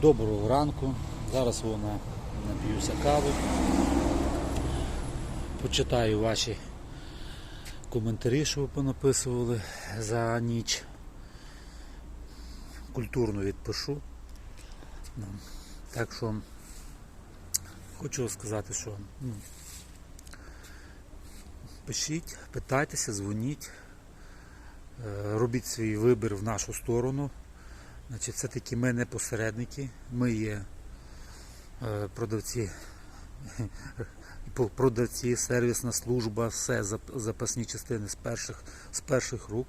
Доброго ранку. Зараз вона нап'юся каву. Почитаю ваші коментарі, що ви понаписували за ніч. Культурно відпишу. Ну, Так що хочу сказати, що ну, пишіть, питайтеся, дзвоніть, е, робіть свій вибір в нашу сторону. Значить, все-таки ми не посередники, ми є е, продавці, продавці, сервісна служба, все зап- запасні частини з перших, з перших рук.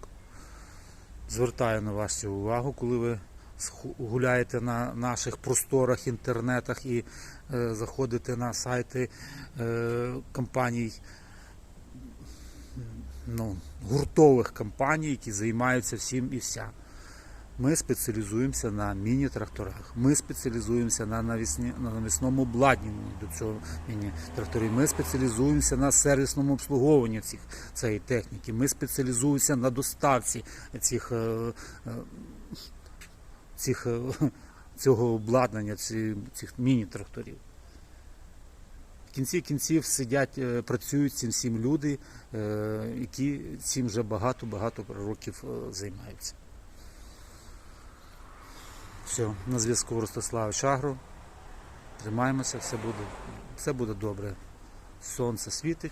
Звертаю на вас увагу, коли ви гуляєте на наших просторах, інтернетах і е, заходите на сайти е, компаній, ну, гуртових компаній, які займаються всім і вся. Ми спеціалізуємося на міні-тракторах. Ми спеціалізуємося на, навісні, на навісному обладнанні до цього міні-тракторів. Ми спеціалізуємося на сервісному обслуговуванні цих, цієї техніки. Ми спеціалізуємося на доставці цих, е, е, цих, е, цього обладнання, ці- цих міні-тракторів. В кінці кінців сидять, працюють цим всім люди, які цим вже багато-багато років займаються. Все, на зв'язку Ростислав Шагро. Тримаємося, все буде, все буде добре. Сонце світить,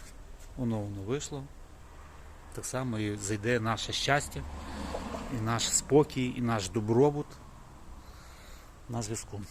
воно воно вийшло. Так само і зайде наше щастя, і наш спокій, і наш добробут на зв'язку.